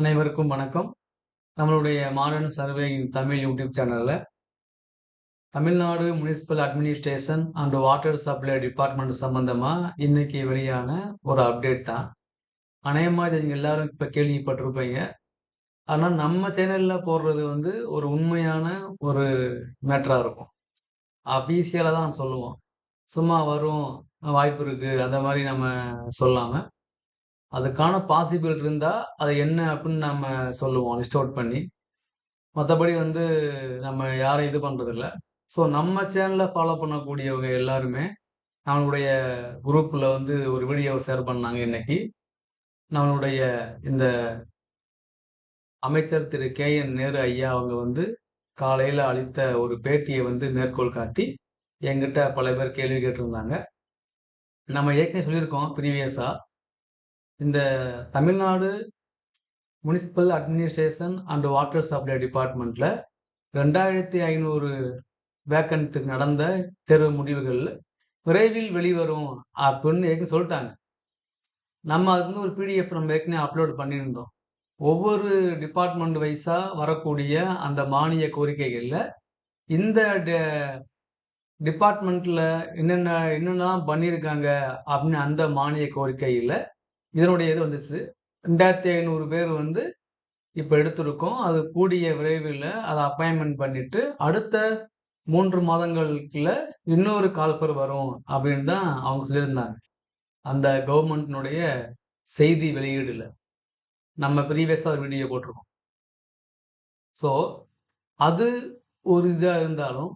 அனைவருக்கும் வணக்கம். நம்மளுடைய மாடர்ன் சர்வே தமிழ் யூடியூப் சேனலில். Tamil Nadu municipal administration and water supply department சம்மந்தமாக இன்னைக்கு வெளியான ஒரு அப்டேட் தான். அநேகமாக இதை நீங்கள் எல்லாரும் இப்போ கேள்விப்பட்டிருப்பீங்க. ஆனால் நம்ம சேனலில் போடுறது வந்து ஒரு உண்மையான ஒரு மேட்டராக இருக்கும். அஃபீஷியலாக தான் சொல்லுவோம். சும்மா வரும் வாய்ப்பு இருக்குது அந்த மாதிரி நம்ம சொல்லாமல் அதுக்கான பாசிபிள் இருந்தால் அது என்ன அப்படின்னு நம்ம சொல்லுவோம் லிஸ்ட் அவுட் பண்ணி. மற்றபடி வந்து நம்ம யாரும் இது பண்ணுறதில்ல ஸோ நம்ம சேனலில் ஃபாலோ பண்ணக்கூடியவங்க எல்லாருமே நம்மளுடைய குரூப்பில் வந்து ஒரு வீடியோவை ஷேர் பண்ணாங்க இன்னைக்கு. நம்மளுடைய இந்த அமைச்சர் திரு கே என் நேரு ஐயா அவங்க வந்து காலையில் அளித்த ஒரு பேட்டியை வந்து மேற்கோள் காட்டி என்கிட்ட பல பேர் கேள்வி கேட்டிருந்தாங்க. நம்ம ஏற்கனவே சொல்லியிருக்கோம் ப்ரீவியஸாக இந்த Tamil Nadu municipal administration and water supply டிபார்ட்மெண்ட்டில் ரெண்டாயிரத்தி ஐநூறு வேக்கன்ட்டுக்கு நடந்த தேர்வு முடிவுகள் விரைவில் வெளிவரும் அப்படின்னு ஏற்கனவே சொல்லிட்டாங்க. நம்ம அதுக்கு வந்து ஒரு பிடிஎஃப் நம்ம ஏற்கனவே அப்லோட் பண்ணியிருந்தோம். ஒவ்வொரு டிபார்ட்மெண்ட் வைஸாக வரக்கூடிய அந்த மானிய கோரிக்கைகளில் இந்த டிபார்ட்மெண்ட்டில் என்னென்ன என்னென்னலாம் பண்ணியிருக்காங்க அப்படின்னு அந்த மானிய கோரிக்கையில் இதனுடைய இது வந்துச்சு. ரெண்டாயிரத்தி ஐநூறு பேர் வந்து இப்போ எடுத்திருக்கோம். அது கூடிய விரைவில் அதை அப்பாயின்மெண்ட் பண்ணிட்டு அடுத்த மூன்று மாதங்களுக்குள்ள இன்னொரு கால்பர் வரும் அப்படின்னு தான் அவங்க சொல்லியிருந்தாங்க. அந்த கவர்மெண்ட்னுடைய செய்தி வெளியீடுல. நம்ம ப்ரீவியஸாக ஒரு வீடியோ போட்டிருக்கோம். ஸோ அது ஒரு இதாக இருந்தாலும்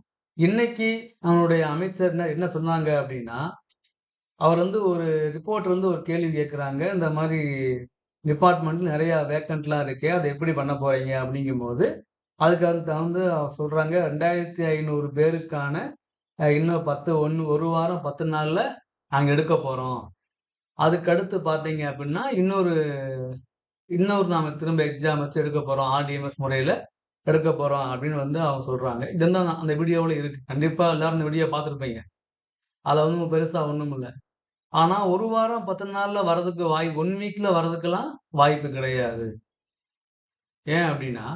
இன்னைக்கு நம்மளுடைய அமைச்சர் என்ன சொன்னாங்க அப்படின்னா அவர் வந்து ஒரு ரிப்போர்ட் வந்து ஒரு கேள்வி கேட்குறாங்க இந்த மாதிரி டிபார்ட்மெண்ட்ல நிறையா வேக்கண்ட்லாம் இருக்கு அதை எப்படி பண்ண போறீங்க? அப்படிங்கும்போது அதுக்கு அதுக்கு வந்து அவர் சொல்கிறாங்க ரெண்டாயிரத்தி ஐநூறு பேருக்கான இன்னும் பத்து ஒன்று ஒரு வாரம் பத்து நாளில் நாங்கள் எடுக்க போகிறோம் அதுக்கடுத்து பார்த்தீங்க அப்படின்னா இன்னொரு இன்னொரு நாம் திரும்ப எக்ஸாம் வச்சு எடுக்க போகிறோம் ஆர்டிஎம்எஸ் முறையில் எடுக்க போகிறோம் அப்படின்னு வந்து அவங்க சொல்கிறாங்க இதுதான் அந்த வீடியோவில் இருக்குது கண்டிப்பாக எல்லோரும் இந்த வீடியோ பார்த்துருப்பீங்க. அதில் வந்து பெருசாக ஒன்றும் இல்லை ஆனால் ஒரு வாரம் பத்து நாளில் வர்றதுக்கு வாய் ஒன் வீக்கில் வர்றதுக்கெல்லாம் வாய்ப்பு கிடையாது. ஏன் அப்படின்னா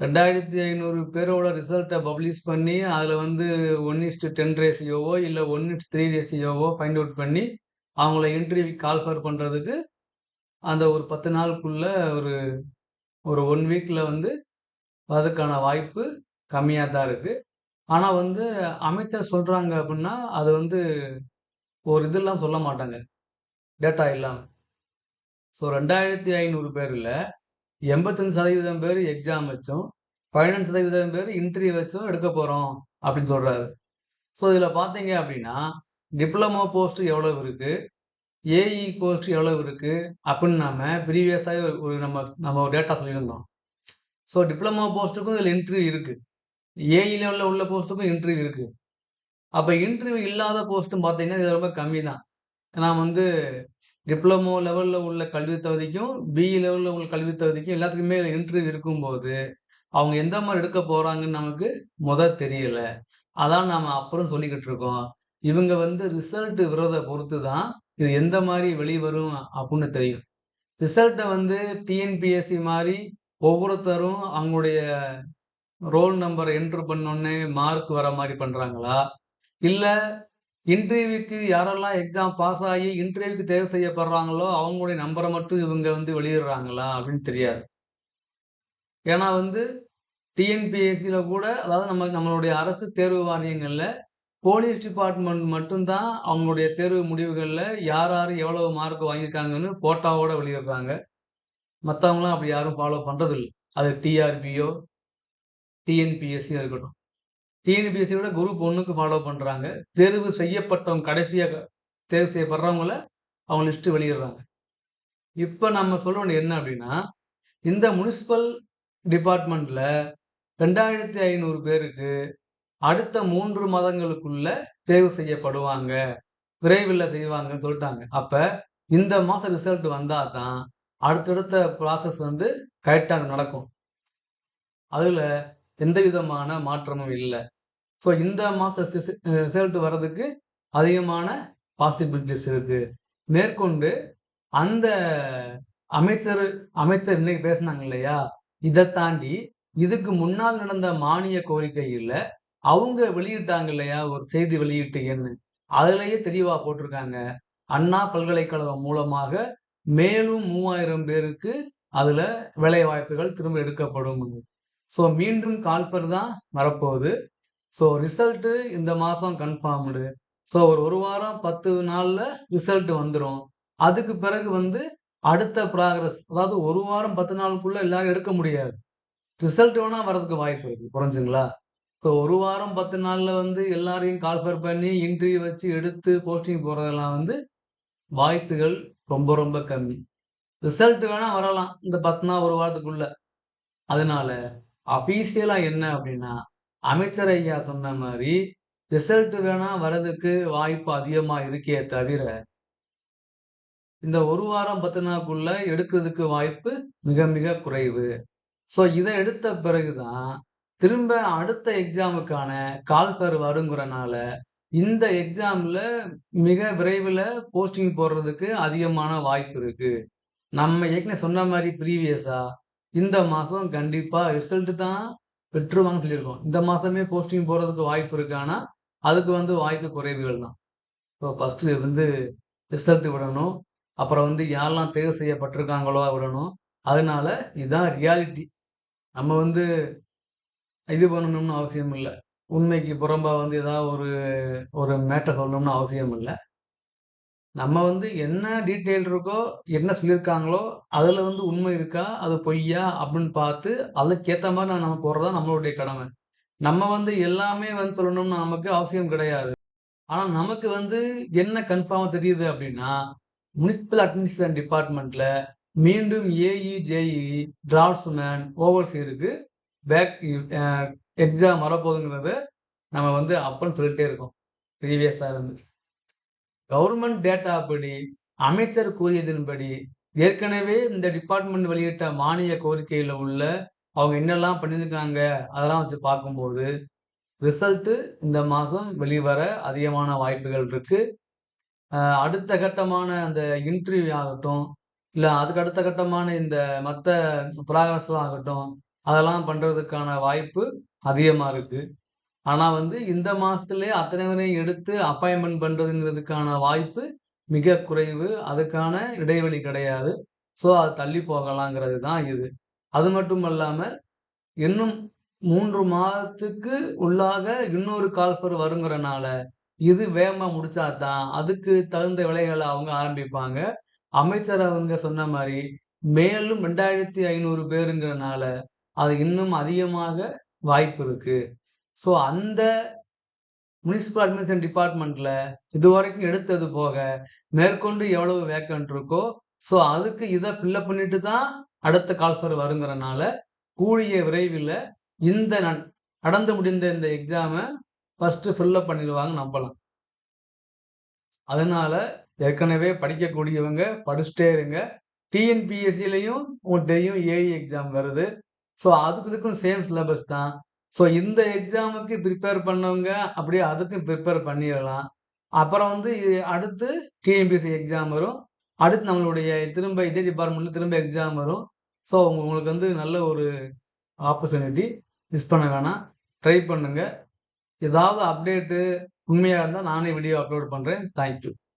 ரெண்டாயிரத்தி ஐநூறு பேரோட ரிசல்ட்டை பப்ளிஷ் பண்ணி அதில் வந்து ஒன் இஸ்டு டென் ரேசியோவோ இல்லை ஒன் இஸ்ட் த்ரீ ரேசியோவோ ஃபைண்ட் அவுட் பண்ணி அவங்கள இன்டர்வியூ கால்ஃபர் பண்ணுறதுக்கு அந்த ஒரு பத்து நாளுக்குள்ள ஒரு ஒரு ஒன் வீக்கில் வந்து அதுக்கான வாய்ப்பு கம்மியாக தான் இருக்குது ஆனால் வந்து அமைச்சர் சொல்கிறாங்க அப்படின்னா அது வந்து ஒரு இதெல்லாம் சொல்ல மாட்டாங்க. டேட்டா இல்லாமல் ஸோ ரெண்டாயிரத்தி ஐநூறு பேரில் எண்பத்தஞ்சு சதவீதம் பேர் எக்ஸாம் வச்சும் பதினஞ்சு சதவீதம் பேர் இன்டர்வியூ வச்சும் எடுக்க போகிறோம் அப்படின்னு சொல்கிறாரு ஸோ இதில் பார்த்தீங்க அப்படின்னா டிப்ளமோ போஸ்ட் எவ்வளோ இருக்குது ஏஇ போஸ்ட் எவ்வளோ இருக்குது அப்படின்னு நம்ம ப்ரீவியஸாக ஒரு நம்ம நம்ம ஒரு டேட்டா சொல்லியிருந்தோம். ஸோ டிப்ளமோ போஸ்ட்டுக்கும் இதில் இன்டர்வியூ இருக்குது ஏஇ லெவலில் உள்ள போஸ்ட்டுக்கும் இன்டர்வியூ இருக்குது அப்போ இன்டர்வியூ இல்லாத போஸ்ட்டும் பார்த்தீங்கன்னா இது ரொம்ப கம்மி தான் நான் வந்து டிப்ளமோ லெவலில் உள்ள கல்வி தகுதிக்கும் பிஇ லெவலில் உள்ள கல்வி தகுதிக்கும் எல்லாத்துக்குமே இன்டர்வியூ இருக்கும்போது அவங்க எந்த மாதிரி எடுக்க போகிறாங்கன்னு நமக்கு முத தெரியல. அதான் நாம் அப்புறம் சொல்லிக்கிட்டு இருக்கோம். இவங்க வந்து ரிசல்ட் விரோத பொறுத்து தான் இது எந்த மாதிரி வெளிவரும் அப்படின்னு தெரியும். ரிசல்ட்டை வந்து டிஎன்பிஎஸ்சி மாதிரி ஒவ்வொருத்தரும் அவங்களுடைய ரோல் நம்பரை என்ட்ரு பண்ணோன்னே மார்க் வர மாதிரி பண்ணுறாங்களா இல்லை இன்டர்வியூக்கு யாரெல்லாம் எக்ஸாம் பாஸ் ஆகி இன்டர்வியூக்கு தேர்வு செய்யப்படுறாங்களோ அவங்களுடைய நம்பரை மட்டும் இவங்க வந்து வெளியிடுறாங்களா அப்படின்னு தெரியாது. ஏன்னா வந்து டிஎன்பிஎஸ்சியில் கூட அதாவது நம்ம நம்மளுடைய அரசு தேர்வு வாரியங்களில் போலீஸ் டிபார்ட்மெண்ட் மட்டும்தான் அவங்களுடைய தேர்வு முடிவுகளில் யார் யார் எவ்வளவு மார்க் வாங்கியிருக்காங்கன்னு போட்டாவோட வெளியிடுறாங்க. மற்றவங்களாம் அப்படி யாரும் ஃபாலோ பண்ணுறதில்ல அது டிஆர்பியோ டிஎன்பிஎஸ்சியோ இருக்கட்டும். டிஎன்பிஎஸ்சியோட குரூப் ஒன்றுக்கு ஃபாலோ பண்ணுறாங்க தேர்வு செய்யப்பட்டவங்க கடைசியாக தேர்வு செய்யப்படுறவங்கள அவங்க லிஸ்ட்டு வெளியிடுறாங்க. இப்போ நம்ம சொல்ல வேண்டிய என்ன அப்படின்னா இந்த முனிசிபல் டிபார்ட்மெண்ட்டில் ரெண்டாயிரத்தி ஐநூறு பேருக்கு அடுத்த மூன்று மாதங்களுக்குள்ள தேர்வு செய்யப்படுவாங்க. விரைவில் செய்வாங்கன்னு சொல்லிட்டாங்க. அப்போ இந்த மாதம் ரிசல்ட் வந்தால் தான் அடுத்தடுத்த ப்ராசஸ் வந்து கரெக்டாக நடக்கும். அதில் எந்த விதமான மாற்றமும் இல்லை. ஸோ இந்த மாத ரிசல்ட் வர்றதுக்கு அதிகமான பாசிபிலிட்டிஸ் இருக்கு. மேற்கொண்டு அந்த அமைச்சர் அமைச்சர் இன்னைக்கு பேசினாங்க இல்லையா? இதை தாண்டி இதுக்கு முன்னால் நடந்த மானிய கோரிக்கையில் அவங்க வெளியிட்டாங்க இல்லையா? ஒரு செய்தி வெளியிட்டு என்ன அதுலயே தெளிவா போட்டிருக்காங்க. அண்ணா பல்கலைக்கழகம் மூலமாக மேலும் மூவாயிரம் பேருக்கு அதுல வேலை வாய்ப்புகள் திரும்ப எடுக்கப்படும். ஸோ மீண்டும் கால்பர் தான் வரப்போகுது. ஸோ ரிசல்ட்டு இந்த மாதம் கன்ஃபார்ம்டு ஸோ ஒரு ஒரு வாரம் பத்து நாளில் ரிசல்ட் வந்துடும் அதுக்கு பிறகு வந்து அடுத்த ப்ராக்ரஸ் அதாவது ஒரு வாரம் பத்து நாளுக்குள்ளே எல்லாரும் எடுக்க முடியாது. ரிசல்ட் வேணால் வரதுக்கு வாய்ப்பு இருக்குது புரிஞ்சுங்களா? ஸோ ஒரு வாரம் பத்து நாளில் வந்து எல்லாரையும் கால்ஃபர் பண்ணி இன்டர்வியூ வச்சு எடுத்து போஸ்டிங் போகிறதெல்லாம் வந்து வாய்ப்புகள் ரொம்ப ரொம்ப கம்மி. ரிசல்ட் வேணால் வரலாம். இந்த பத்து நாள் ஒரு வாரத்துக்குள்ளே. அதனால அபீசியலா என்ன அப்படின்னா அமைச்சர் ஐயா சொன்ன மாதிரி ரிசல்ட் வேணா வர்றதுக்கு வாய்ப்பு அதிகமா இருக்கே தவிர இந்த ஒரு வாரம் பத்து நாளுக்குள்ள எடுக்கிறதுக்கு வாய்ப்பு மிக மிக குறைவு. ஸோ இதை எடுத்த பிறகுதான் திரும்ப அடுத்த எக்ஸாமுக்கான கால்ஃபர் வருங்கிறனால இந்த எக்ஸாம்ல மிக விரைவில் போஸ்டிங் போடுறதுக்கு அதிகமான வாய்ப்பு இருக்கு. நம்ம ஏற்கனவே சொன்ன மாதிரி ப்ரீவியஸா இந்த மாதம் கண்டிப்பாக ரிசல்ட் தான் பெற்றுவாங்கன்னு சொல்லியிருக்கோம். இந்த மாதமே போஸ்டிங் போகிறதுக்கு வாய்ப்பு இருக்கு. ஆனால் அதுக்கு வந்து வாய்ப்பு குறைவுகள் தான். ஸோ ஃபஸ்ட்டு வந்து ரிசல்ட் விடணும். அப்புறம் வந்து யாரெல்லாம் தேர்வு செய்யப்பட்டிருக்காங்களோ விடணும். அதனால இதுதான் ரியாலிட்டி நம்ம வந்து இது பண்ணணும்னு அவசியம் இல்லை. உண்மைக்கு புறம்பா வந்து ஏதாவது ஒரு ஒரு மேட்டர் சொல்லணும்னு அவசியம் இல்லை. நம்ம வந்து என்ன டீட்டெயில் இருக்கோ என்ன சொல்லியிருக்காங்களோ அதில் வந்து உண்மை இருக்கா அது பொய்யா அப்படின்னு பார்த்து அதுக்கேற்ற மாதிரி நான் நம்ம போடுறதா நம்மளுடைய கடமை. நம்ம வந்து எல்லாமே வந்து சொல்லணும்னு நமக்கு அவசியம் கிடையாது. ஆனால் நமக்கு வந்து என்ன கன்ஃபார்மாக தெரியுது அப்படின்னா முனிசிபல் அட்மினிஸ்ட்ரேஷன் டிபார்ட்மெண்ட்டில் மீண்டும் ஏஇ ஜேஇ டிராஃப்ட்ஸ்மேன் ஓவர்சீருக்கு பேக் எக்ஸாம் வரப்போகுதுங்கிறத நம்ம வந்து அப்பன்னு சொல்லிகிட்டே இருக்கோம் ப்ரீவியஸாக இருந்து. கவர்மெண்ட் டேட்டா படி அமைச்சர் கூறியதன்படி ஏற்கனவே இந்த டிபார்ட்மெண்ட் வெளியிட்ட மானிய கோரிக்கையில் உள்ள அவங்க என்னெல்லாம் பண்ணியிருக்காங்க அதெல்லாம் வச்சு பார்க்கும்போது ரிசல்ட்டு இந்த மாதம் வெளிவர அதிகமான வாய்ப்புகள் இருக்குது அடுத்த கட்டமான அந்த இன்டர்வியூ ஆகட்டும் இல்லை அதுக்கு அடுத்த கட்டமான இந்த மற்ற ப்ராக்ரஸ்லாம் ஆகட்டும் அதெல்லாம் பண்ணுறதுக்கான வாய்ப்பு அதிகமாக இருக்குது ஆனால் வந்து இந்த மாதத்துலேயே அத்தனை வரையும் எடுத்து அப்பாயின்மெண்ட் பண்ணுறதுங்கிறதுக்கான வாய்ப்பு மிக குறைவு. அதுக்கான இடைவெளி கிடையாது. ஸோ அது தள்ளி போகலாங்கிறது தான் இது. அது மட்டும் இல்லாமல் இன்னும் மூன்று மாதத்துக்கு உள்ளாக இன்னொரு கால்ஃபர் வருங்கிறனால இது வேகமாக முடிச்சா தான் அதுக்கு தகுந்த விலைகளை அவங்க ஆரம்பிப்பாங்க. அமைச்சர் அவங்க சொன்ன மாதிரி மேலும் ரெண்டாயிரத்தி ஐநூறு பேருங்கிறனால அது இன்னும் அதிகமாக வாய்ப்பு இருக்குது ஸோ அந்த முனிசிபல் அட்மினிஸ்ட்ரேஷன் டிபார்ட்மெண்ட்ல இது வரைக்கும் எடுத்தது போக மேற்கொண்டு எவ்வளவு வேக்கன்ட் இருக்கோ ஸோ அதுக்கு இதை ஃபில்லப் பண்ணிட்டு தான் அடுத்த கால்ஃபர் வருங்கிறனால கூடிய விரைவில் இந்த நடந்து முடிந்த இந்த எக்ஸாமை ஃபஸ்ட்டு ஃபில்லப் பண்ணிடுவாங்க நம்பலாம். அதனால ஏற்கனவே படிக்கக்கூடியவங்க படிச்சுட்டே இருங்க. டிஎன்பிஎஸ்சிலையும் உங்களுக்கு தெரியும் ஏஇ எக்ஸாம் வருது. ஸோ அதுக்கு இதுக்கும் சேம் சிலபஸ் தான். ஸோ இந்த எக்ஸாமுக்கு ப்ரிப்பேர் பண்ணவங்க அப்படியே அதுக்கும் ப்ரிப்பேர் பண்ணிடலாம். அப்புறம் வந்து அடுத்து டிஎன்பிஎஸ்சி எக்ஸாம் வரும். அடுத்து நம்மளுடைய திரும்ப இதே டிபார்ட்மெண்ட்டில் திரும்ப எக்ஸாம் வரும். ஸோ உங்களுக்கு வந்து நல்ல ஒரு ஆப்பர்ச்சுனிட்டி மிஸ் பண்ண வேணாம். ட்ரை பண்ணுங்கள் ஏதாவது அப்டேட்டு உண்மையாக இருந்தால் நானே வீடியோ அப்லோட் பண்ணுறேன் தேங்க்யூ